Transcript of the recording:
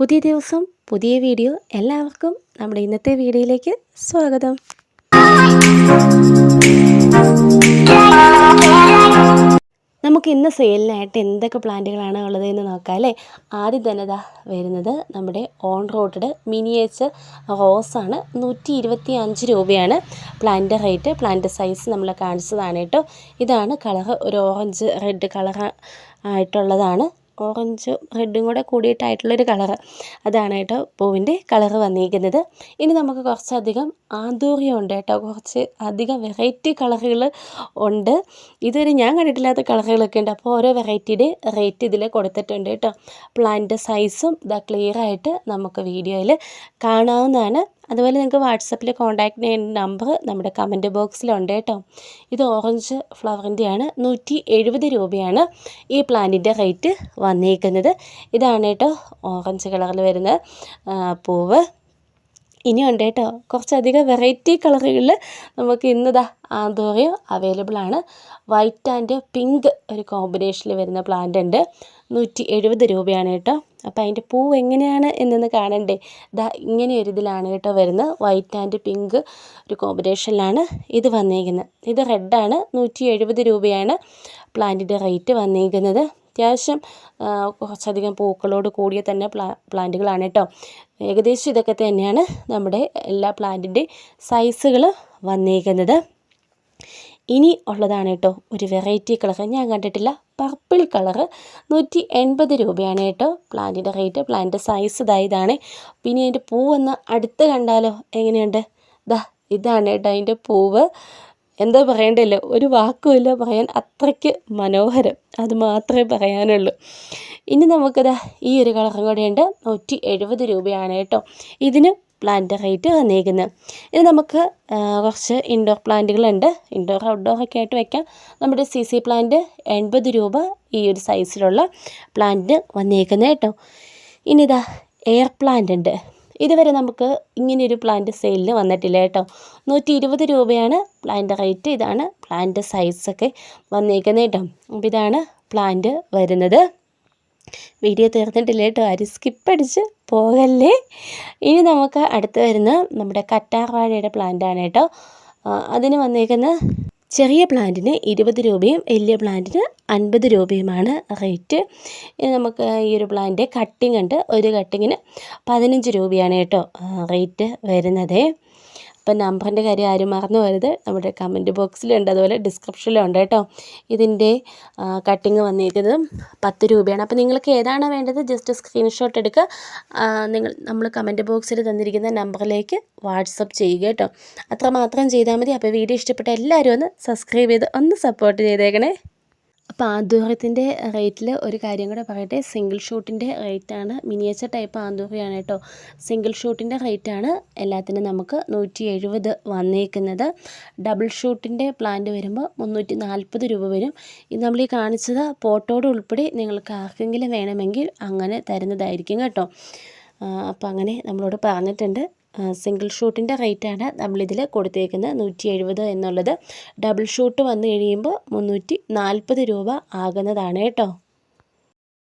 പുതിയ ദിവസം പുതിയ വീഡിയോ എല്ലാവർക്കും നമ്മുടെ ഇന്നത്തെ വീഡിയോയിലേക്ക് സ്വാഗതം. നമുക്ക് ഇന്ന് സെയിലിനായിട്ട് എന്തൊക്കെ പ്ലാന്റുകളാണ് ഉള്ളത് എന്ന് നോക്കാം അല്ലേ? ആദ്യം തന്നെ ഇതാ വരുന്നത് നമ്മുടെ ഓൺ റോഡ് മിനിയേച്ചർ റോസാണ് നൂറ്റി ഇരുപത്തി അഞ്ച് രൂപയാണ് പ്ലാന്റ് റേറ്റ്. പ്ലാന്റ് സൈസ് നമ്മൾ കാണിച്ചതാണ് കേട്ടോ. ഇതാണ് കളർ ഒരു ഓറഞ്ച് റെഡ് കളർ ആയിട്ടുള്ളതാണ്. ഓറഞ്ച് റെഡും കൂടെ കൂടിയിട്ടായിട്ടുള്ളൊരു കളറ്. അതാണ് കേട്ടോ പൂവിന്റെ കളറ് വന്നിരിക്കുന്നത്. ഇനി നമുക്ക് കുറച്ചധികം ആന്തൂറിയം ഉണ്ട് കേട്ടോ. കുറച്ച് അധികം വെറൈറ്റി കളറുകൾ ഉണ്ട്. ഇതുവരെ ഞാൻ കണ്ടിട്ടില്ലാത്ത കളറുകളൊക്കെ ഉണ്ട്. അപ്പോൾ ഓരോ വെറൈറ്റിയുടെ റേറ്റ് ഇതിൽ കൊടുത്തിട്ടുണ്ട് കേട്ടോ. പ്ലാന്റ് സൈസും ഇതാ ക്ലിയർ ആയിട്ട് നമുക്ക് വീഡിയോയിൽ കാണാവുന്നതാണ്. അതുപോലെ നിങ്ങൾക്ക് വാട്സപ്പിൽ കോൺടാക്ട് ചെയ്യുന്ന നമ്പർ നമ്മുടെ കമന്റ് ബോക്സിലുണ്ട് കേട്ടോ. ഇത് ഓറഞ്ച് ഫ്ലവറിന്റെയാണ് നൂറ്റി എഴുപത് രൂപയാണ് ഈ പ്ലാന്റിന്റെ റേറ്റ് വന്നേക്കുന്നത്. ഇതാണ് കേട്ടോ ഓറഞ്ച് കളറിൽ വരുന്ന പൂവ്. ഇനിയുണ്ട് കേട്ടോ. കുറച്ചധികം വെറൈറ്റി കളറുകളിൽ നമുക്ക് ഇന്നതാ ആന്തോറിയോ അവൈലബിൾ ആണ്. വൈറ്റ് ആൻഡ് പിങ്ക് ഒരു കോമ്പിനേഷനിൽ വരുന്ന പ്ലാന്റ് ഉണ്ട്. നൂറ്റി എഴുപത് രൂപയാണ് കേട്ടോ. അപ്പോൾ അതിന്റെ പൂ എങ്ങനെയാണ് എന്നൊന്ന് കാണണ്ടേ? ദാ ഇങ്ങനെ ഒരു ഇതിലാണ് കേട്ടോ വരുന്നത്. വൈറ്റ് ആൻഡ് പിങ്ക് ഒരു കോമ്പിനേഷനിലാണ് ഇത് വന്നേക്കുന്നത്. ഇത് റെഡാണ് നൂറ്റി എഴുപത് രൂപയാണ് പ്ലാന്റിന്റെ റേറ്റ് വന്നിരിക്കുന്നത് അത്യാവശ്യം കുറച്ചധികം പൂക്കളോട് കൂടിയ തന്നെ പ്ലാ പ്ലാന്റുകളാണ് കേട്ടോ. ഏകദേശം ഇതൊക്കെ തന്നെയാണ് നമ്മുടെ എല്ലാ പ്ലാന്റിന്റെ സൈസുകൾ വന്നേക്കുന്നത്. ഇനി ഉള്ളതാണ് കേട്ടോ ഒരു വെറൈറ്റി കളർ ഞാൻ കണ്ടിട്ടില്ല പർപ്പിൾ കളറ്. നൂറ്റി എൺപത് രൂപയാണ് കേട്ടോ പ്ലാന്റിന്റെ റേറ്റ്. പ്ലാന്റിന്റെ സൈസ് ഇതായതാണ് പിന്നെ അതിന്റെ പൂവൊന്ന് അടുത്ത് കണ്ടാലോ? എങ്ങനെയുണ്ട്? ദാ ഇതാണ് കേട്ടോ അതിന്റെ പൂവ്. എന്താ പറയണ്ടല്ലോ ഒരു വാക്കുമില്ല പറയാൻ അത്രയ്ക്ക് മനോഹരം. അത് മാത്രമേ പറയാനുള്ളൂ. ഇനി നമുക്കത് ഈ ഒരു കളറും കൂടെയുണ്ട് നൂറ്റി എഴുപത് രൂപയാണ് കേട്ടോ. ഇതിന് പ്ലാന്റ് റേറ്റ് വന്നേക്കുന്നത് ഇത് നമുക്ക് കുറച്ച് ഇൻഡോർ പ്ലാന്റുകളുണ്ട് ഇൻഡോർ ഔട്ട്ഡോർ ഒക്കെ ആയിട്ട് വെക്കാം. നമ്മുടെ സി സി പ്ലാന്റ് എൺപത് രൂപ ഈ ഒരു സൈസിലുള്ള പ്ലാന്റ് വന്നേക്കുന്നത് കേട്ടോ. ഇനി ഇതാ എയർ പ്ലാന്റ് ഉണ്ട്. ഇതുവരെ നമുക്ക് ഇങ്ങനെയൊരു പ്ലാന്റ് സെയിലിന് വന്നിട്ടില്ല കേട്ടോ. നൂറ്റി ഇരുപത് രൂപയാണ് പ്ലാന്റ് റേറ്റ് ഇതാണ് പ്ലാന്റ് സൈസൊക്കെ വന്നേക്കുന്നത് കേട്ടോ. അപ്പോൾ ഇതാണ് പ്ലാന്റ് വരുന്നത്. വീഡിയോ തീർന്നിട്ടില്ല കേട്ടോ. ആരും സ്കിപ്പ് അടിച്ച് പോകല്ലേ. ഇനി നമുക്ക് അടുത്ത് വരുന്ന നമ്മുടെ കറ്റാർവാഴയുടെ പ്ലാന്റാണ് കേട്ടോ. അതിന് വന്നേക്കുന്ന ചെറിയ പ്ലാന്റിന് ഇരുപത് രൂപയും വലിയ പ്ലാന്റിന് അൻപത് രൂപയുമാണ് റേറ്റ്. നമുക്ക് ഈ ഒരു പ്ലാന്റ് കട്ടിങ് ഉണ്ട്. ഒരു കട്ടിങ്ങിന് പതിനഞ്ച് രൂപയാണ് കേട്ടോ റേറ്റ് വരുന്നത്. അപ്പം നമ്പറിന്റെ കാര്യം ആരും മറന്നു പോകരുത്. നമ്മുടെ കമന്റ് ബോക്സിലുണ്ട് അതുപോലെ ഡിസ്ക്രിപ്ഷനിലുണ്ട് കേട്ടോ. ഇതിന്റെ കട്ടിങ് വന്നിരിക്കുന്നത് പത്ത് രൂപയാണ്. അപ്പോൾ നിങ്ങൾക്ക് ഏതാണ് വേണ്ടത് ജസ്റ്റ് സ്ക്രീൻഷോട്ട് എടുക്കുക. നിങ്ങൾ നമ്മൾ കമന്റ് ബോക്സിൽ തന്നിരിക്കുന്ന നമ്പറിലേക്ക് വാട്സപ്പ് ചെയ്യുക കേട്ടോ. അത്രമാത്രം ചെയ്താൽ മതി. അപ്പോൾ വീഡിയോ ഇഷ്ടപ്പെട്ട എല്ലാവരും ഒന്ന് സബ്സ്ക്രൈബ് ചെയ്ത് ഒന്ന് സപ്പോർട്ട് ചെയ്തേക്കണേ. അപ്പോൾ ആന്തൂര്യത്തിന്റെ റേറ്റിൽ ഒരു കാര്യം കൂടെ പറയട്ടെ. സിംഗിൾ ഷൂട്ടിന്റെ റേറ്റാണ്. മിനിയേച്ചർ ടൈപ്പ് ആന്തൂറിയാണ് കേട്ടോ. സിംഗിൾ ഷൂട്ടിന്റെ റേറ്റാണ് എല്ലാത്തിനും നമുക്ക് നൂറ്റി എഴുപത് വന്നേക്കുന്നത്. ഡബിൾ ഷൂട്ടിന്റെ പ്ലാന്റ് വരുമ്പോൾ മുന്നൂറ്റി നാൽപ്പത് രൂപ വരും. ഇത് നമ്മൾ ഈ കാണിച്ചത് പോട്ടോട് ഉൾപ്പെടെ നിങ്ങൾക്ക് ആർക്കെങ്കിലും വേണമെങ്കിൽ അങ്ങനെ തരുന്നതായിരിക്കും കേട്ടോ. അപ്പോൾ അങ്ങനെ നമ്മളോട് പറഞ്ഞിട്ടുണ്ട്. സിംഗിൾ ഷൂട്ടിന്റെ റേറ്റാണ് നമ്മളിതിൽ കൊടുത്തേക്കുന്നത് നൂറ്റി എഴുപത് എന്നുള്ളത്. ഡബിൾ ഷൂട്ട് വന്നു കഴിയുമ്പോൾ മുന്നൂറ്റി നാൽപ്പത് രൂപ ആകുന്നതാണ് കേട്ടോ.